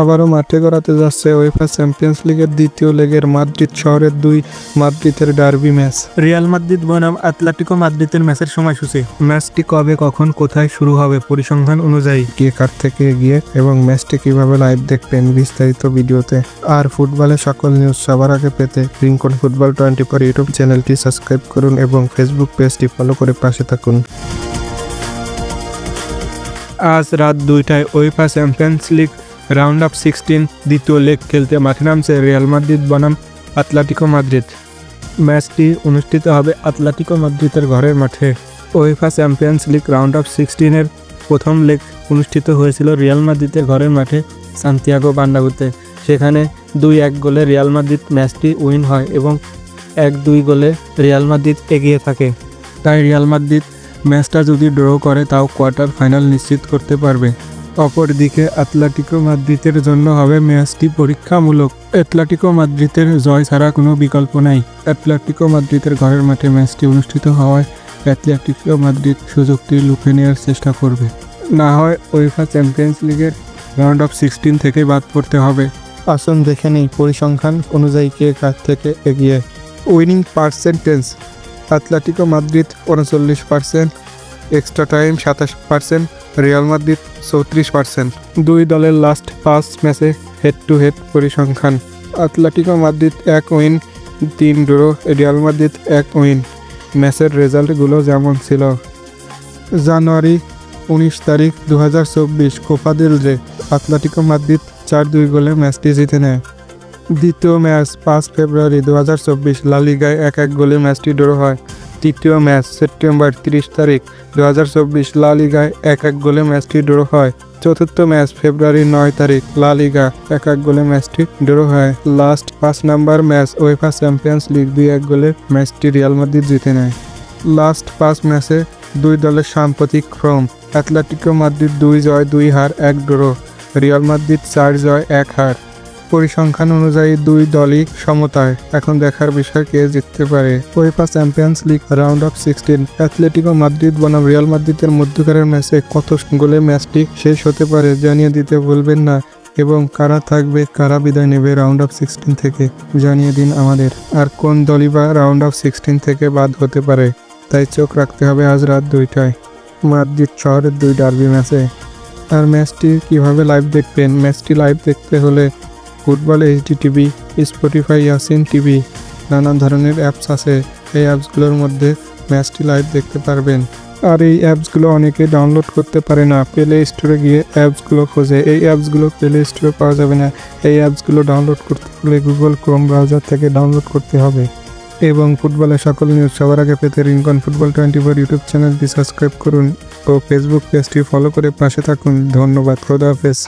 আবারও মাঠে গড়াতে যাচ্ছে ওয়েফা চ্যাম্পিয়ন্স লিগের দ্বিতীয় লেগের মাদ্রিদ শহরের দুই মাদ্রিদের ডার্বি ম্যাচ রিয়াল মাদ্রিদ বনাম আতলেটিকো মাদ্রিদের ম্যাচের সময়সূচি। ম্যাচটি কবে কখন কোথায় শুরু হবে পরিসংখ্যান অনুযায়ী কে কার থেকে এগিয়ে এবং ম্যাচটি কীভাবে লাইভ দেখবেন বিস্তারিত ভিডিওতে। আর ফুটবলের সকল নিউজ সবার আগে পেতে Rinkon football twenty four YouTube চ্যানেলটি সাবস্ক্রাইব করুন এবং ফেসবুক পেজটি ফলো করে পাশে থাকুন। আজ রাত দুইটায় UEFA Champions League round of sixteen দ্বিতীয় লেগ খেলতে মাঠে নামছে রিয়াল মাদ্রিদ বনাম আতলেটিকো মাদ্রিদ ম্যাচটি অনুষ্ঠিত হবে আতলেটিকো মাদ্রিদের ঘরের মাঠে। UEFA Champions League round of সিক্সটিনের প্রথম লেগ অনুষ্ঠিত হয়েছিল রিয়াল মাদ্রিদের ঘরের মাঠে সান্তিয়াগো বান্ডাগুতে সেখানে দুই এক গোলে রিয়াল মাদ্রিদ ম্যাচটি উইন হয় এবং এক দুই গোলে রিয়াল মাদ্রিদ এগিয়ে থাকে। তাই রিয়াল মাদ্রিদ ম্যাচটা যদি ড্র করে, তাও কোয়ার্টার ফাইনাল নিশ্চিত করতে পারবে। অপরদিকে আতলেটিকো মাদ্রিদের জন্য হবে ম্যাচটি পরীক্ষামূলক। অ্যাটলেটিকো মাদ্রিদের জয় ছাড়া কোনো বিকল্প নাই। অ্যাটলেটিকো মাদ্রিদের ঘরের মাঠে ম্যাচটি অনুষ্ঠিত হওয়ায় অ্যাটলেটিকো মাদ্রিদ সুযোগটি লুফে নেওয়ার চেষ্টা করবে। না হয় ওয়েফা চ্যাম্পিয়ন্স লিগের রাউন্ড অফ সিক্সটিন থেকে বাদ পড়তে হবে। আসুন দেখে নেই পরিসংখ্যান অনুযায়ী কে কার থেকে এগিয়ে। উইনিং পার্সেন্টেজ আতলেটিকো মাদ্রিদ উনচল্লিশ পার্সেন্ট এক্সট্রা টাইম সাতাশ পার্সেন্ট রিয়াল মাদ্রিদ চৌত্রিশ পার্সেন্ট দুই দলের লাস্ট পাঁচ ম্যাচে হেড টু হেড পরিসংখ্যান। আতলেটিকো মাদ্রিদ এক উইন তিন ড্র রিয়াল মাদ্রিদ এক উইন ম্যাচের রেজাল্টগুলো যেমন ছিল। জানুয়ারি উনিশ তারিখ দু হাজার চব্বিশ কোপা দিল রে আতলেটিকো মাদ্রিদ চার দুই গোলে ম্যাচটি জিতে নেয়। দ্বিতীয় ম্যাচ পাঁচ ফেব্রুয়ারি দু হাজার চব্বিশ লালিগায় এক এক গোলে ম্যাচটি ড্র হয়। তৃতীয় ম্যাচ, সেপ্টেম্বর তিরিশ তারিখ দু হাজার চব্বিশ লা লিগায় এক এক গোলে ম্যাচটি ড্র হয়। চতুর্থ ম্যাচ, ফেব্রুয়ারি নয় তারিখ লা লিগা এক এক গোলে ম্যাচটি ড্র হয়। লাস্ট পাঁচ number match UEFA Champions League দুই এক গোলে ম্যাচটি রিয়াল মাদ্রিদ জিতে নেয়। লাস্ট পাঁচ ম্যাচে দুই দলের সাম্প্রতিক ক্রম অ্যাটলেটিকো মাদ্রিদ দুই জয়, দুই হার, এক ড্র। রিয়াল মাদ্রিদ চার জয়, এক হার। পরিসংখ্যান অনুযায়ী দুই দলই সমতায়। এখন দেখার বিষয় কে জিততে পারে। UEFA Champions League round of sixteen Atletico Madrid বনাম রিয়াল মাদ্রিদের মধ্যকারের ম্যাচে কত গোলে ম্যাচটি শেষ হতে পারে জানিয়ে দিতে ভুলবেন না। এবং কারা থাকবে, কারা বিদায় নেবে রাউন্ড অফ সিক্সটিন থেকে জানিয়ে দিন আমাদের। আর কোন দলই বা রাউন্ড অফ সিক্সটিন থেকে বাদ হতে পারে, তাই চোখ রাখতে হবে আজ রাত দুইটায়। মাদ্রিদ শহরের দুই ডার্বি ম্যাচে। আর ম্যাচটি কীভাবে লাইভ দেখবেন? ম্যাচটি লাইভ দেখতে হলে football HD TV Spotify Yacine TV নানান ধরনের অ্যাপস আছে। এই অ্যাপসগুলোর মধ্যে ম্যাচটি লাইভ দেখতে পারবেন। আর এই অ্যাপসগুলো অনেকে ডাউনলোড করতে পারে না। প্লে স্টোরে গিয়ে অ্যাপসগুলো খোঁজে। এই অ্যাপসগুলো প্লে স্টোরে পাওয়া যাবে না। এই অ্যাপসগুলো ডাউনলোড করতে হলে গুগল ক্রোম ব্রাউজার থেকে ডাউনলোড করতে হবে। এবং ফুটবলের সকল নিউজ সবার আগে পেতে Rinkon football twenty four YouTube চ্যানেলটি সাবস্ক্রাইব করুন। ও ফেসবুক পেজটি ফলো করে পাশে থাকুন। ধন্যবাদ। খোদা হাফেজ।